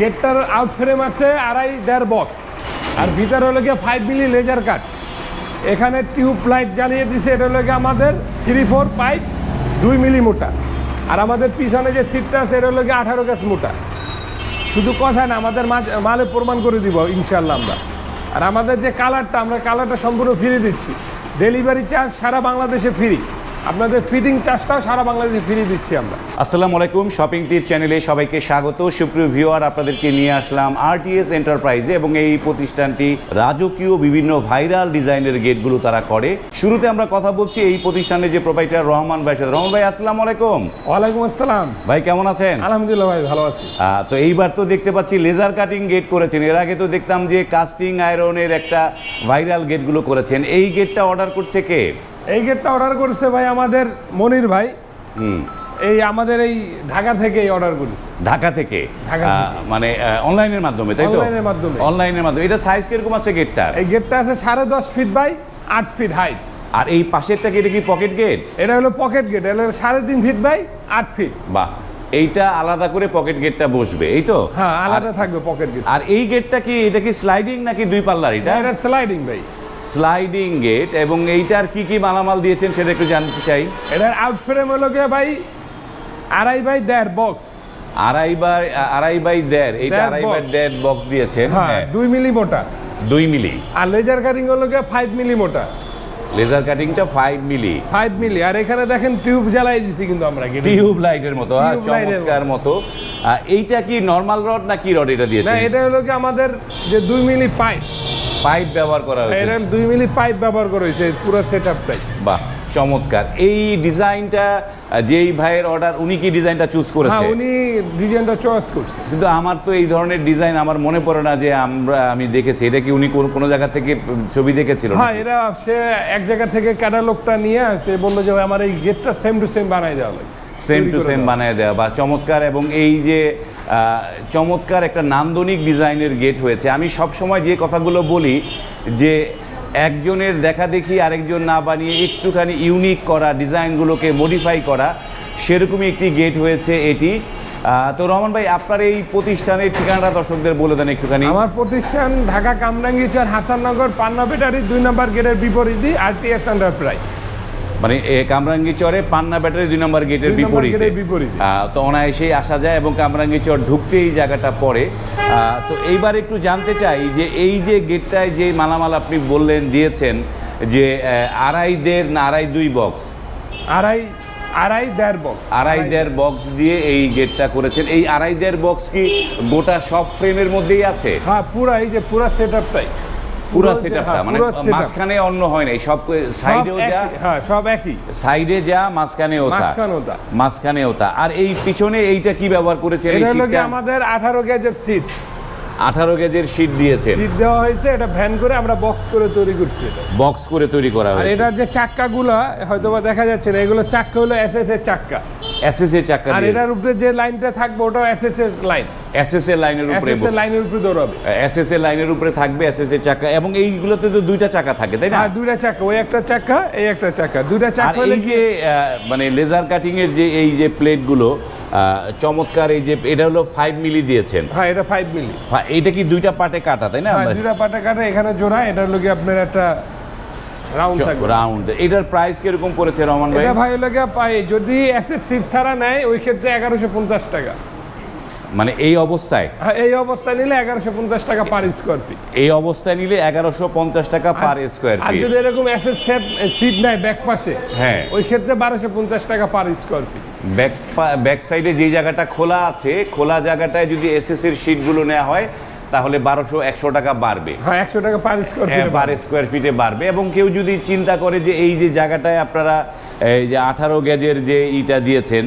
গেটটার out frame আছে আড়াই দেড় বক্স আর ভিতরে হলো গিয়ে ফাইভ মিলি লেজার কাট এখানে টিউব লাইট জ্বালিয়ে দিছে, এটা হলো গিয়ে আমাদের থ্রি ফোর পাইপ দুই মিলি মোটা। আর আমাদের পিছনে যে সিটটা আছে, এটা হলো গিয়ে আঠারো গ্যাস মোটা। শুধু কথা না, আমাদের মালে প্রমাণ করে দিব ইনশাল্লাহ আমরা। আর আমাদের যে কালারটা আমরা কালারটা সম্পূর্ণ ফ্রি দিচ্ছি। ডেলিভারি চার্জ সারা বাংলাদেশে ফ্রি আপনাদের ফিটিং চার্জটাও সারা বাংলাদেশে ফ্রি দিচ্ছি আমরা। আসসালামু আলাইকুম শপিং টিপ চ্যানেলে সবাইকে স্বাগত। সুপ্রিয় ভিউয়ার আপনাদেরকে নিয়ে আসলাম আরটিএস এন্টারপ্রাইজে এবং এই প্রতিষ্ঠানটি রাজকীয় বিভিন্ন ভাইরাল ডিজাইনের গেটগুলো তারা করে। শুরুতে আমরা কথা বলছি এই প্রতিষ্ঠানের যে প্রোপাইটার রহমান ভাই সাথে। রহমান ভাই আসসালামু আলাইকুম। ওয়ালাইকুম আসসালাম। ভাই কেমন আছেন? আলহামদুলিল্লাহ ভাই ভালো আছি। তো এইবার তো দেখতে পাচ্ছি লেজার কাটিং গেট করেছেন। এর আগে তো দেখতাম যে কাস্টিং আয়রনের একটা ভাইরাল গেটগুলো করেছেন। এই গেটটা অর্ডার করছে কে? এই গেটটা অর্ডার করেছে ভাই আমাদের মনির ভাই। এই আমাদের এই ঢাকা থেকেই অর্ডার করেছে। ঢাকা থেকে? মানে অনলাইনের মাধ্যমে তাই তো? Online-এর মাধ্যমে। অনলাইনের মাধ্যমে। এটা সাইজ কীরকম আছে গেটটা এই গেটটা আছে সাড়ে দশ ফিট বাই আট ফিট হাইট আর এই পাশেরটা কি এটা কি পকেট গেট এটা হলো পকেট গেট এটা হলো সাড়ে তিন ফিট বাই আট ফিট বাহ। এইটা আলাদা করে পকেট গেটটা বসবে এই তো? হ্যাঁ আলাদা থাকবে পকেট গেট আর এই গেটটা কি এটা কি স্লাইডিং নাকি দুই পাল্লার এটা? এটা স্লাইডিং ভাই। স্লাইডিং গেট এবং এইটার কি কি মালামাল দিয়েছেন সেটা একটু জানতে চাই। এটার আউট ফ্রেম হলো গিয়ে ভাই? আড়াই বাই দেড় বক্স আড়াই বাই আড়াই বাই দেড় এইটা আড়াই বাই দেড় বক্স দিয়েছেন হ্যাঁ হ্যাঁ, দুই মিলি মোটা। দুই মিলি। আর লেজার কাটিং হলো গিয়ে ফাইভ মিলি মোটা। লেজার কাটিংটা ফাইভ মিলি। Five milli. আর এখানে দেখেন টিউব জ্বালাই দিছি কিন্তু আমরা টিউব লাইটের মতো হ্যাঁ, এর চমৎকার মতো। এইটা কি নর্মাল রড না কি রড এটা না এটা হলো কি আমাদের যে দুই মিলি পাইপ পাইপ ব্যবহার করা হয়েছে। এটা দুই মিলি পাইপ ব্যবহার করা হয়েছে পুরো সেট আপটাই বাহ চমৎকার। এই ডিজাইনটা যেই ভাইয়ের অর্ডার উনি কি ডিজাইনটা চুজ হ্যাঁ করেছে? উনি ডিজাইনটা চয়েস করছে। কিন্তু আমার তো এই ধরনের ডিজাইন আমার মনে পড়ে না যে আমরা আমি দেখেছি। এটা কি উনি কোন কোনো জায়গা থেকে ছবি দেখেছিল হ্যাঁ এরা সে এক জায়গা থেকে ক্যাটালগটা নিয়ে সে বলল যে ভাই, আমার এই গেটটা সেম টু সেম বানাই দেওয়া লাগে। Same to same. বানায় দেওয়া। বা চমৎকার। এবং এই যে চমৎকার একটা নান্দনিক ডিজাইনের গেট হয়েছে। আমি সব সময় যে কথাগুলো বলি, যে একজনের দেখা দেখি, আরেকজন না বানিয়ে একটুখানি ইউনিক করা, ডিজাইনগুলোকে মডিফাই করা, সেরকমই একটি গেট হয়েছে এটি। তো রহমান ভাই, আপনার এই প্রতিষ্ঠানের ঠিকানাটা দর্শকদের বলে দেন একটুখানি। আমার প্রতিষ্ঠান ঢাকা কামরাঙ্গীচর হাসাননগর পান্না বেটারি দুই নম্বর গেটের বিপরীতে আরটিএস এন্টারপ্রাইজ মানে কামরাঙ্গি চরে পান্না ব্যাটারি দুই নম্বর গেটের বিপরীতে। তো অনায়াসেই আসা যায় এবং কামরাঙ্গি চর ঢুকতে এই জায়গাটা পড়ে। তো এইবার একটু জানতে চাই যে এই যে গেটটায় যে মালামাল আপনি বললেন দিয়েছেন যে আড়াই দেড় না আড়াই দুই বক্স আড়াই আড়াই দেড় বক্স আড়াই দেড় বক্স দিয়ে এই গেটটা করেছেন। এই আড়াই দেড় বক্স কি গোটা সব ফ্রেমের মধ্যেই আছে? হ্যাঁ পুরা এই যে পুরা সেট আপটাই পুরা সেটআপটা মানে মাঝখানে মাঝখানে অন্য হয় নাই সব সাইডেও যা হ্যাঁ সব একই। সাইডে যা মাঝখানেও তা। মাঝখানেও তা। মাঝখানেও তা। আর এই পিছনে এইটা কি ব্যবহার করেছে এই শীটটা আমাদের আঠারো গেজের সিট আঠারো গেজের শীট দিয়েছেন। সিট দেওয়া হয়েছে এটা ভ্যান করে আমরা বক্স করে তৈরি করছি বক্স করে তৈরি করা আর হয়েছে। এটার যে চাক্কাগুলো হয়তো বা দেখা যাচ্ছে না এগুলো চাক্কা হলো এসএস এর চাক্কা। এসএস এর চাকা আর এটার উপরে যে লাইনটা থাকবে ওটাও এসএস এর লাইন এসএস এর লাইনের উপরে এসএস এর লাইনের উপরে দৌড়াবে। এসএস এর লাইনের উপরে থাকবে এসএস এর চাকা এবং এইগুলোতে তো দুইটা চাকা থাকে তাই না? আর দুইটা চাক্কা ওই একটা চাক্কা এই একটা চাক্কা। দুইটা আর চাক্কা হলে এই যে মানে লেজার কাটিং এর যে এই যে প্লেটগুলো চমৎকার এই যে এটা হলো ফাইভ মিলি দিয়েছেন। হ্যাঁ এটা ফাইভ মিলি এটা কি দুইটা পার্টে কাটা তাই না? হ্যাঁ দুইটা পাটা কাটা এখানে জোড়া এটা হলো কি আপনার একটা রাউন্ড রাউন্ড এটার প্রাইস কীরকম পড়েছে রহমান ভাই? ভাই পাই যদি এসএস সিট ছাড়া নেয় ওই ক্ষেত্রে এগারোশো পঞ্চাশ টাকা। মানে এই অবস্থায়? হ্যাঁ এই অবস্থায় নিলে এগারোশো পঞ্চাশ টাকা পার স্কোয়ার ফিট এই অবস্থায় নিলে এগারোশো পঞ্চাশ টাকা পার স্কোয়ার ফিট যদি এরকম এসএস সেট সিট নেয় ব্যাক পাশে হ্যাঁ। ওই ক্ষেত্রে বারোশো পঞ্চাশ টাকা per square feet back back সাইডে যে জায়গাটা খোলা আছে খোলা জায়গাটায় যদি এসএস এর শিটগুলো নেওয়া হয় তাহলে বারোশো একশো টাকা বাড়বে। হ্যাঁ একশো টাকা per square feet per square ফিটে বাড়বে। এবং কেউ যদি চিন্তা করে যে এই যে জায়গাটায় আপনারা এই যে আঠারো গেজের যে ইটা দিয়েছেন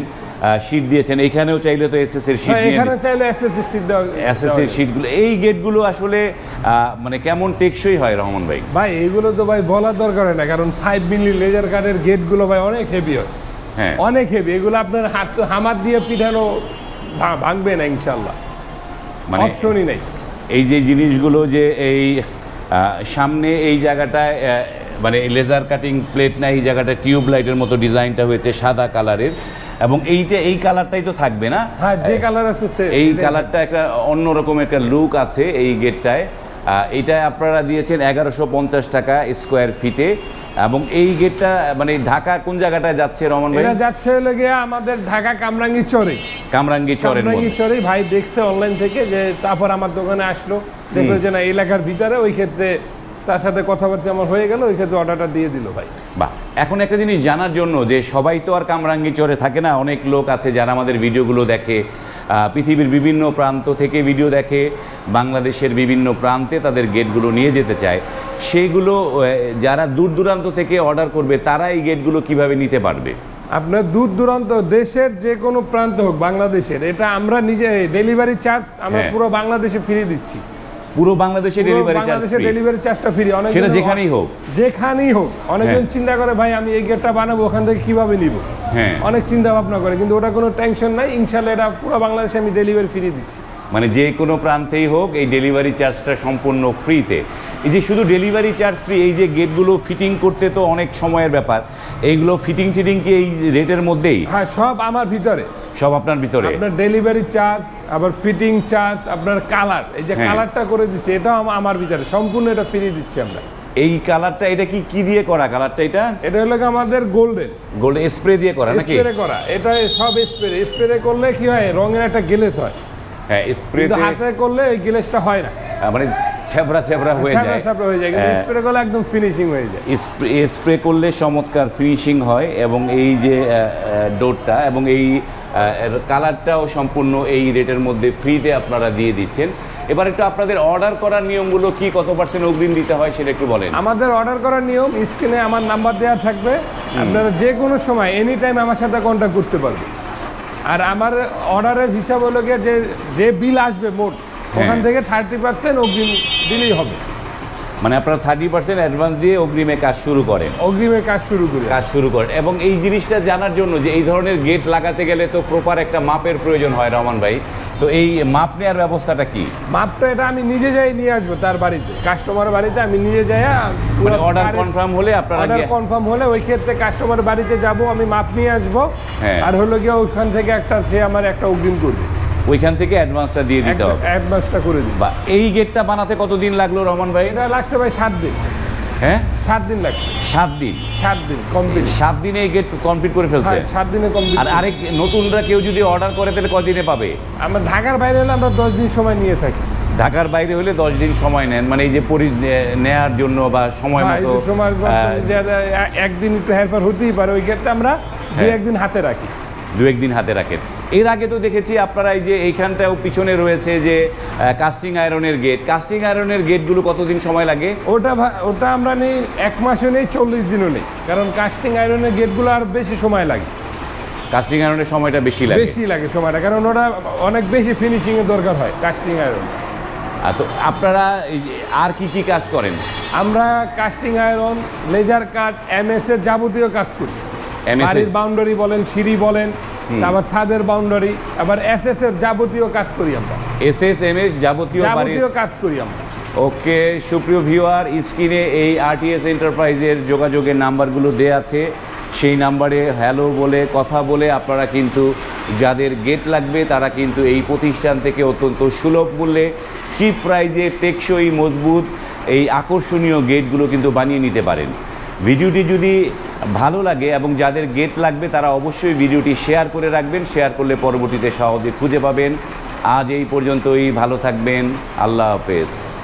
শিট দিয়েছেন। এখানেও চাইলে তো এসএস এর শিট এখানে চাইলে এসএস সিট দেওয়া এসএস এর যাবে। শিটগুলো এই গেটগুলো আসলে মানে কেমন টেকসই হয় রহমান ভাই? ভাই এইগুলো তো ভাই বলার দরকার না কারণ ফাইভ মিলি লেজার কার্ডের গেটগুলো ভাই অনেক হেভি হয়। হ্যাঁ। অনেক হেভি এগুলো আপনার হাত হামার দিয়ে পিঠানো ভাঙবে না ইনশাল্লাহ। মানে অপশনই নেই। এই যে জিনিসগুলো যে এই সামনে এই জায়গাটায় মানে লেজার কাটিং প্লেট না এই জায়গাটা টিউব লাইটের মতো ডিজাইনটা হয়েছে সাদা কালারের এবং এইটা এই কালারটাই তো থাকবে না? হ্যাঁ যে কালার আছে সে এই কালারটা একটা অন্যরকম একটা লুক আছে এই গেটটায় এটা আপনারা দিয়েছেন এগারোশো পঞ্চাশ টাকা স্কোয়ার ফিটে এবং এই গেটটা মানে ঢাকা কোন জায়গাটায় যাচ্ছে রমন ভাই? এটা যাচ্ছে হলো গিয়ে আমাদের ঢাকা কামরাঙ্গি চরে। কামরাঙ্গি চরের কামরাঙ্গি চরে ভাই দেখছে অনলাইন থেকে যে তারপর আমার দোকানে আসলো। দেখল যে না এলাকার ভিতরে ওই ক্ষেত্রে তার সাথে কথাবার্তা আমার হয়ে গেল ওই ক্ষেত্রে অর্ডারটা দিয়ে দিল ভাই। বাহ এখন একটা জিনিস জানার জন্য যে সবাই তো আর কামরাঙ্গি চরে থাকে না। অনেক লোক আছে যারা আমাদের ভিডিওগুলো দেখে। পৃথিবীর বিভিন্ন প্রান্ত থেকে ভিডিও দেখে। বাংলাদেশের বিভিন্ন প্রান্তে তাদের গেটগুলো নিয়ে যেতে চায়। সেইগুলো যারা দূর দূরান্ত থেকে অর্ডার করবে তারা এই গেটগুলো কীভাবে নিতে পারবে? আপনার দূর দূরান্ত দেশের যে কোনো প্রান্ত হোক বাংলাদেশের এটা আমরা নিজে ডেলিভারি চার্জ আমরা হ্যাঁ। পুরো বাংলাদেশে ফিরিয়ে দিচ্ছি। পুরো বাংলাদেশে ডেলিভারি চার্জ বাংলাদেশে ডেলিভারি চার্জটা ফ্রি অনেক সেটা যেখানেই হোক। যেখানেই হোক। অনেকজন হ্যাঁ। চিন্তা করে ভাই আমি এই গেটটা বানাবো ওখান থেকে কীভাবে নিব? হ্যাঁ। অনেক চিন্তা ভাবনা করে কিন্তু ওটা কোনো টেনশন নাই। ইনশাল্লাহ এটা পুরো বাংলাদেশে আমি ডেলিভারি ফ্রি দিচ্ছি। মানে যে কোনো প্রান্তেই হোক এই ডেলিভারি চার্জটা সম্পূর্ণ ফ্রিতে এই যে শুধু ডেলিভারি চার্জ ফ্রি এই যে গেটগুলো ফিটিং করতে তো অনেক সময়ের ব্যাপার। এইগুলো ফিটিং টিটিং কি এই রেটের মধ্যেই? হ্যাঁ সব আমার ভিতরে। সব আপনার ভিতরে? আপনার ডেলিভারি চার্জ আবার ফিটিং চার্জ আপনার কালার এই যে হ্যাঁ। কালারটা করে দিচ্ছি এটাও আমার ভিতরে। সম্পূর্ণ এটা ফ্রি দিচ্ছি আমরা। এই কালারটা এটা কি কি দিয়ে করা কালারটা এটা? এটা হলো আমাদের গোল্ডেন গোল্ডেন স্প্রে দিয়ে করা নাকি? স্প্রে করা। এটা সব স্প্রে স্প্রে করলে কি হয়? রঙের একটা গেলেস হয়। হ্যাঁ স্প্রে হাতে করলে ওই গেলেসটা হয় না। মানে ছেবড়া ছেবড়া হয়ে যায়। হয়ে যায় কিন্তু হ্যাঁ। স্প্রে করলে একদম ফিনিশিং হয়ে যায়। স্প্রে করলে চমৎকার ফিনিশিং হয় এবং এই যে ডোরটা এবং এই কালারটাও সম্পূর্ণ এই রেটের মধ্যে ফ্রিতে আপনারা দিয়ে দিচ্ছেন। এবার একটু আপনাদের অর্ডার করার নিয়মগুলো কি কত পার্সেন্ট অগ্রিম দিতে হয় সেটা একটু বলেন। আমাদের অর্ডার করার নিয়ম স্ক্রিনে আমার নাম্বার দেওয়া থাকবে। আপনারা যে কোনো সময় এনি টাইম আমার সাথে কন্ট্যাক্ট করতে পারবেন। আর আমার অর্ডারের হিসাব হলো গিয়ে যে যে বিল আসবে মোট ওখান থেকে থার্টি পার্সেন্ট অগ্রিম দিলেই হবে। মানে আপনারা থার্টি পার্সেন্ট অ্যাডভান্স দিয়ে অগ্রিমে কাজ শুরু করেন। অগ্রিমে কাজ শুরু করি। কাজ শুরু করেন। এবং এই জিনিসটা জানার জন্য যে এই ধরনের গেট লাগাতে গেলে তো প্রপার একটা মাপের প্রয়োজন হয় রহমান ভাই। তো এই মাপ নেওয়ার ব্যবস্থাটা কি? মাপটা এটা আমি নিজে যাই নিয়ে আসব তার বাড়িতে। কাস্টমার বাড়িতে আমি নিজে যাই মানে অর্ডার কনফার্ম হলে আপনারা অর্ডার কনফার্ম হলে ওই ক্ষেত্রে কাস্টমার বাড়িতে যাব আমি মাপ নিয়ে আসব। হ্যাঁ। আর হলো গিয়ে ওইখান থেকে একটা সে আমার একটা অগ্রিম করবে। ওইখান থেকে অ্যাডভান্সটা দিয়ে দিতে হবে। অ্যাডভান্সটা করে দিবে বা এই গেটটা বানাতে কতদিন লাগল রহমান ভাই? এটা লাগছে ভাই সাত দিন। হ্যাঁ? সাত দিন লাগছে। সাত দিন? সাত দিন কমপ্লিট সাত দিনে এই গেট কমপ্লিট করে ফেলছে? হ্যাঁ সাত দিনে কমপ্লিট আর আরেক নতুনরা কেউ যদি অর্ডার করে তাহলে কদিনে পাবে? আমরা ঢাকার বাইরে হলে আমরা দশ দিন সময় নিয়ে থাকি। ঢাকার বাইরে হলে দশ দিন সময় নেন। মানে এই যে পরি নেয়ার জন্য বা সময় হ্যাঁ, মতো একদিন একটু হেল্পার হতেই পারে ওই ক্ষেত্রে আমরা দু হ্যাঁ। একদিন হাতে রাখি। দু একদিন হাতে রাখেন। এর আগে তো দেখেছি আপনারা এই যে এইখানটাও পিছনে রয়েছে যে কাস্টিং আয়রনের গেট কাস্টিং আয়রনের গেটগুলো কতদিন সময় লাগে? ওটা ওটা আমরা নেই এক মাসও নেই চল্লিশ দিনও নেই। কারণ কাস্টিং আয়রনের গেটগুলো আর বেশি সময় লাগে। কাস্টিং আয়রনের সময়টা বেশি লাগে? বেশি লাগে সময়টা কারণ ওটা অনেক বেশি ফিনিশিং এর দরকার হয় কাস্টিং আয়রন আর তো আপনারা আর কি কি কাজ করেন? আমরা casting iron laser cut MS এর যাবতীয় কাজ করি? বাউন্ডারি বলেন সিঁড়ি বলেন তারপর ছাদের বাউন্ডারি আবার এসএস এর যাবতীয় কাজ করি আমরা। এস এস এম এস যাবতীয় যাবতীয় কাজ করি আমরা। ওকে সুপ্রিয় ভিউয়ার স্ক্রিনে এই আরটিএস এন্টারপ্রাইজের যোগাযোগের নাম্বারগুলো দেয়া আছে। সেই নাম্বারে হ্যালো বলে কথা বলে আপনারা কিন্তু যাদের গেট লাগবে তারা কিন্তু এই প্রতিষ্ঠান থেকে অত্যন্ত সুলভ মূল্যে চিপ প্রাইজে টেকসই মজবুত এই আকর্ষণীয় গেটগুলো কিন্তু বানিয়ে নিতে পারেন। ভিডিওটি যদি ভালো লাগে এবং যাদের গেট লাগবে তারা অবশ্যই ভিডিওটি শেয়ার করে রাখবেন। শেয়ার করলে পরবর্তীতে সহজে খুঁজে পাবেন। আজ এই পর্যন্তই। ভালো থাকবেন। আল্লাহ হাফেজ।